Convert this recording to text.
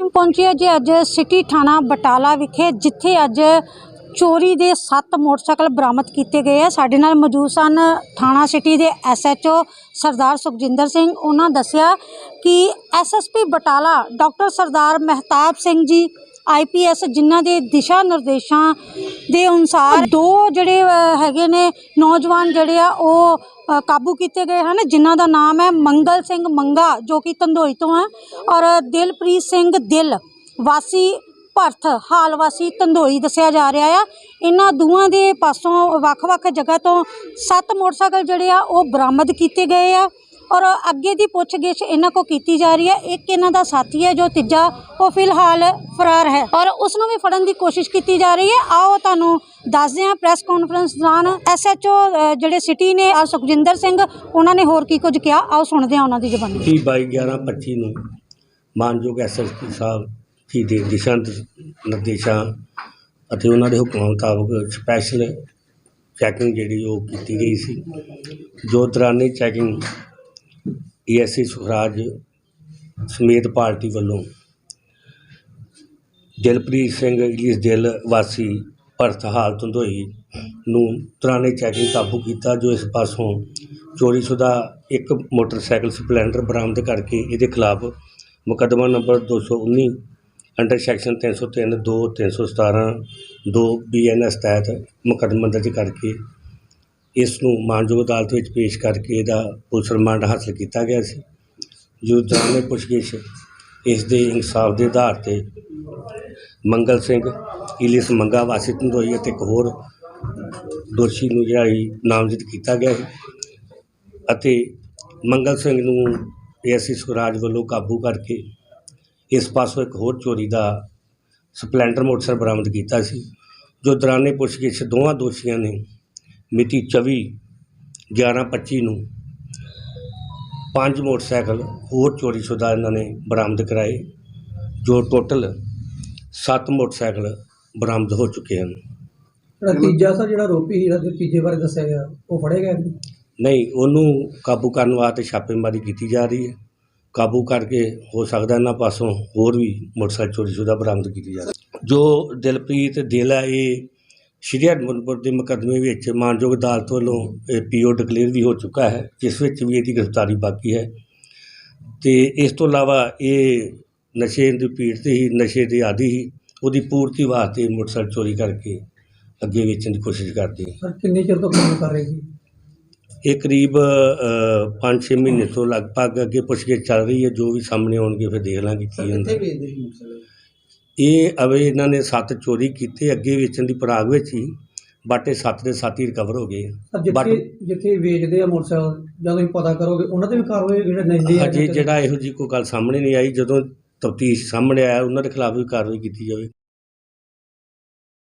Team ਪਹੁੰਚੀ ਹੈ ਜੀ ਅੱਜ ਸਿਟੀ ਥਾਣਾ ਬਟਾਲਾ ਵਿਖੇ, ਜਿੱਥੇ ਅੱਜ ਚੋਰੀ ਦੇ 7 ਮੋਟਰਸਾਈਕਲ ਬਰਾਮਦ ਕੀਤੇ ਗਏ ਆ। ਸਾਡੇ ਨਾਲ ਮੌਜੂਦ ਸਨ ਥਾਣਾ ਸਿਟੀ ਦੇ ਐਸਐਚਓ ਸਰਦਾਰ ਸੁਖਜਿੰਦਰ ਸਿੰਘ। ਉਹਨਾਂ ਦੱਸਿਆ ਕਿ SSP Batala doctor Sardar Mehtab Singh ji IPS ਜਿਨ੍ਹਾਂ ਦੇ ਦਿਸ਼ਾ ਨਿਰਦੇਸ਼ਾਂ ਦੇ ਅਨੁਸਾਰ ਦੋ ਜਿਹੜੇ ਹੈਗੇ ਨੇ ਨੌਜਵਾਨ ਜਿਹੜੇ ਆ, ਉਹ ਕਾਬੂ ਕੀਤੇ ਗਏ ਹਨ, ਜਿਨ੍ਹਾਂ ਦਾ ਨਾਮ ਹੈ ਮੰਗਲ ਸਿੰਘ ਮੰਗਾ, ਜੋ ਕਿ ਤੰਦੋਈ ਤੋਂ ਹੈ, ਔਰ ਦਿਲਪ੍ਰੀਤ ਸਿੰਘ ਦਿਲ, ਵਾਸੀ ਭਰਥ, ਹਾਲ ਵਾਸੀ ਤੰਦੋਈ ਦੱਸਿਆ ਜਾ ਰਿਹਾ ਆ। ਇਹਨਾਂ ਦੋਵਾਂ ਦੇ ਪਾਸੋਂ ਵੱਖ-ਵੱਖ ਜਗ੍ਹਾ ਤੋਂ ਸੱਤ ਮੋਟਰਸਾਈਕਲ ਜਿਹੜੇ ਆ, ਉਹ ਬਰਾਮਦ ਕੀਤੇ ਗਏ ਆ। ਔਰ ਅੱਗੇ ਦੀ ਪੁੱਛਗਿੱਛ ਇਹਨਾਂ ਕੋ ਕੀਤੀ ਜਾ ਰਹੀ ਹੈ। ਇੱਕ ਇਹਨਾਂ ਦਾ ਸਾਥੀ ਹੈ ਜੋ ਤੀਜਾ, ਉਹ ਫਿਲਹਾਲ ਫਰਾਰ ਹੈ। ਔਰ ਉਸ ਨੂੰ ਵੀ ਫੜਨ ਦੀ ਕੋਸ਼ਿਸ਼ ਕੀਤੀ ਜਾ ਰਹੀ ਹੈ। ਆਓ ਤੁਹਾਨੂੰ ਦੱਸਦੇ ਹਾਂ ਪ੍ਰੈਸ ਕਾਨਫਰੰਸ ਦੌਰਾਨ ਐਸਐਚਓ ਜਿਹੜੇ ਸਿਟੀ ਨੇ ਆ ਸੁਖਜਿੰਦਰ ਸਿੰਘ, ਉਹਨਾਂ ਨੇ ਹੋਰ ਕੀ ਕੁਝ ਕਿਹਾ? ਆਓ ਸੁਣਦੇ ਹਾਂ ਉਹਨਾਂ ਦੀ ਜ਼ੁਬਾਨੀ। ਤੀਹ ਬਾਈ ਗਿਆਰਾਂ ਪੱਚੀ ਨੂੰ ਮਾਨਯੋਗ ਐਸਐਸਪੀ ਸਾਹਿਬ ਜੀ ਦੇ ਦਿਸ਼ਾ ਨਿਰਦੇਸ਼ਾਂ ਅਤੇ ਉਹਨਾਂ ਦੇ ਹੁਕਮਾਂ ਮੁਤਾਬਕ ਸਪੈਸ਼ਲ ਚੈਕਿੰਗ ਜਿਹੜੀ ਉਹ ਕੀਤੀ ਗਈ ਸੀ। ਜੋ ਦੌਰਾਨੇ ਚੈਕਿੰਗ ਈਐਸਸੀ ਸੁਖਰਾਜ ਸਮੇਤ ਪਾਰਟੀ ਵੱਲੋਂ ਦਿਲਪ੍ਰੀਤ ਸਿੰਘ ਇਲੀਸ ਦਿਲ ਵਾਸੀ ਭਰਤ ਹਾਲ ਧੰਦੋਈ ਨੂੰ ਦੌਰਾਨੇ ਚੈਕਿੰਗ ਕਾਬੂ ਕੀਤਾ, ਜੋ ਇਸ ਪਾਸੋਂ ਚੋਰੀਸ਼ੁਦਾ ਇੱਕ ਮੋਟਰਸਾਈਕਲ ਸਪਲੈਂਡਰ ਬਰਾਮਦ ਕਰਕੇ ਇਹਦੇ ਖਿਲਾਫ ਮੁਕੱਦਮਾ ਨੰਬਰ 219 ਅੰਡਰ ਸੈਕਸ਼ਨ 303 2 317 2 ਬੀਐਨਐਸ ਤਹਿਤ ਮੁਕੱਦਮਾ ਦਰਜ ਕਰਕੇ ਇਸ ਨੂੰ ਮਾਨਯੋਗ ਅਦਾਲਤ ਵਿੱਚ ਪੇਸ਼ ਕਰਕੇ ਇਹਦਾ ਪੁਲਿਸ ਰਿਮਾਂਡ ਹਾਸਲ ਕੀਤਾ ਗਿਆ ਸੀ। ਜੋ ਦੌਰਾਨ ਪੁੱਛਗਿੱਛ ਇਸ ਦੇ ਇਨਸਾਫ ਦੇ ਆਧਾਰ ਤੇ ਮੰਗਲ ਸਿੰਘ, ਇਲਿਸ ਮੰਗਾ, ਵਾਸੀ ਧੰਦੋਈ ਅਤੇ ਇੱਕ ਹੋਰ ਦੋਸ਼ੀ ਨੂੰ ਜਿਹੜਾ ਸੀ ਨਾਮਜ਼ਦ ਕੀਤਾ ਗਿਆ ਸੀ ਅਤੇ ਮੰਗਲ ਸਿੰਘ ਨੂੰ ਏਐਸਸੀ ਸੁਰਾਜ ਵੱਲੋਂ ਕਾਬੂ ਕਰਕੇ ਇਸ ਪਾਸੋਂ ਇੱਕ ਹੋਰ ਚੋਰੀ ਦਾ ਸਪਲੈਂਡਰ ਮੋਟਰਸਾਈਕਲ ਬਰਾਮਦ ਕੀਤਾ ਸੀ। ਜੋ ਦੌਰਾਨੇ ਪੁੱਛਗਿੱਛ ਦੋਵਾਂ ਦੋਸ਼ੀਆਂ ਨੇ ਮਿਤੀ 24 11 25 ਨੂੰ ਪੰਜ ਮੋਟਰਸਾਈਕਲ ਹੋਰ ਚੋਰੀਸ਼ੁਦਾ ਇਹਨਾਂ ਨੇ ਬਰਾਮਦ ਕਰਾਏ ਜੋ ਟੋਟਲ 7 ਮੋਟਰਸਾਈਕਲ ਬਰਾਮਦ ਹੋ ਚੁੱਕੇ ਹਨ। ਜਿਹੜਾ ਤੀਜਾ ਸਰ ਜਿਹੜਾ ਰੋਪੀ ਸੀ ਜਿਹੜਾ ਤੀਜੇ ਬਾਰੇ ਦੱਸਿਆ ਗਿਆ ਉਹ ਫੜੇ ਗਏ ਨਹੀਂ ਉਹਨੂੰ ਕਾਬੂ ਕਰਨ ਵਾਸਤੇ ਛਾਪੇਮਾਰੀ ਕੀਤੀ ਜਾ ਰਹੀ ਹੈ। ਕਾਬੂ ਕਰਕੇ ਹੋ ਸਕਦਾ ਇਹਨਾਂ ਪਾਸੋਂ ਹੋਰ ਵੀ ਮੋਟਰਸਾਈਕਲ ਚੋਰੀਸ਼ੁਦਾ ਬਰਾਮਦ ਕੀਤੀ ਜਾ ਰਹੀ ਜੋ ਦਿਲਪ੍ਰੀਤ ਦਿਲ ਹੈ ਇਹ ਸ਼੍ਰੀ ਹਰਮੰਦਪੁਰ ਦੇ ਮੁਕੱਦਮੇ ਵਿੱਚ ਮਾਨਯੋਗ ਅਦਾਲਤ ਵੱਲੋਂ ਪੀਓ ਡਿਕਲੇਅਰ ਵੀ ਹੋ ਚੁੱਕਾ ਹੈ ਜਿਸ ਵਿੱਚ ਵੀ ਇਹਦੀ ਗ੍ਰਿਫਤਾਰੀ ਬਾਕੀ ਹੈ। ਤੇ ਇਸ ਤੋਂ ਇਲਾਵਾ ਇਹ ਨਸ਼ੇ ਦੀ ਪੀੜ ਤੇ ਹੀ ਨਸ਼ੇ ਦੇ ਆਦੀ ਹੀ ਉਹਦੀ ਪੂਰਤੀ ਵਾਸਤੇ ਮੋਟਰਸਾਈਕਲ ਚੋਰੀ ਕਰਕੇ ਅੱਗੇ ਵੇਚਣ ਦੀ ਕੋਸ਼ਿਸ਼ ਕਰਦੇ ਹੈ ਸਰ ਕਿੰਨੇ ਚਿਰ ਤੋਂ ਕੰਮ ਕਰ ਰਹੇ ਸੀ ਇਹ ਕਰੀਬ 5-6 ਮਹੀਨੇ ਤੋਂ ਲਗਭਗ ਅੱਗੇ ਪੁੱਛਗਿੱਛ ਚੱਲ ਰਹੀ ਹੈ ਜੋ ਵੀ ਸਾਹਮਣੇ ਆਉਣਗੇ ਫਿਰ ਦੇਖ ਲਾਂਗੇ ਕੀ ਹੁੰਦਾ। ਵੇਚਦੇ ਸੀ ਮੋਟਰਸਾਈਕਲ? ਇਹ ਅਵੇ ਇਹਨਾਂ ਨੇ ਸੱਤ ਚੋਰੀ ਕੀਤੇ ਅੱਗੇ ਵੇਚਣ ਦੀ ਪਰਾਗ ਵਿੱਚ ਹੀ ਬਾਟੇ ਸੱਤ ਦੇ ਸੱਤ ਹੀ ਰਿਕਵਰ ਹੋ ਗਏ ਸਰ ਬਟ ਜਿੱਥੇ ਜਿੱਥੇ ਵੇਚਦੇ ਆ ਮੋਟਰਸਾਈਕਲ ਜਦੋਂ ਤੁਸੀਂ ਪਤਾ ਕਰੋਗੇ ਉਹਨਾਂ ਤੇ ਵੀ ਕਾਰਵਾਈ ਜਿਹੜੇ ਨੈਂਦੇ ਆ ਅਜੇ ਜਿਹੜਾ ਇਹੋ ਜੀ ਕੋਈ ਗੱਲ ਸਾਹਮਣੇ ਨਹੀਂ ਆਈ ਜਦੋਂ ਤਫਤੀਸ਼ ਸਾਹਮਣੇ ਆਇਆ ਉਹਨਾਂ ਦੇ ਖਿਲਾਫ ਵੀ ਕਾਰਵਾਈ ਕੀਤੀ ਜਾਵੇ।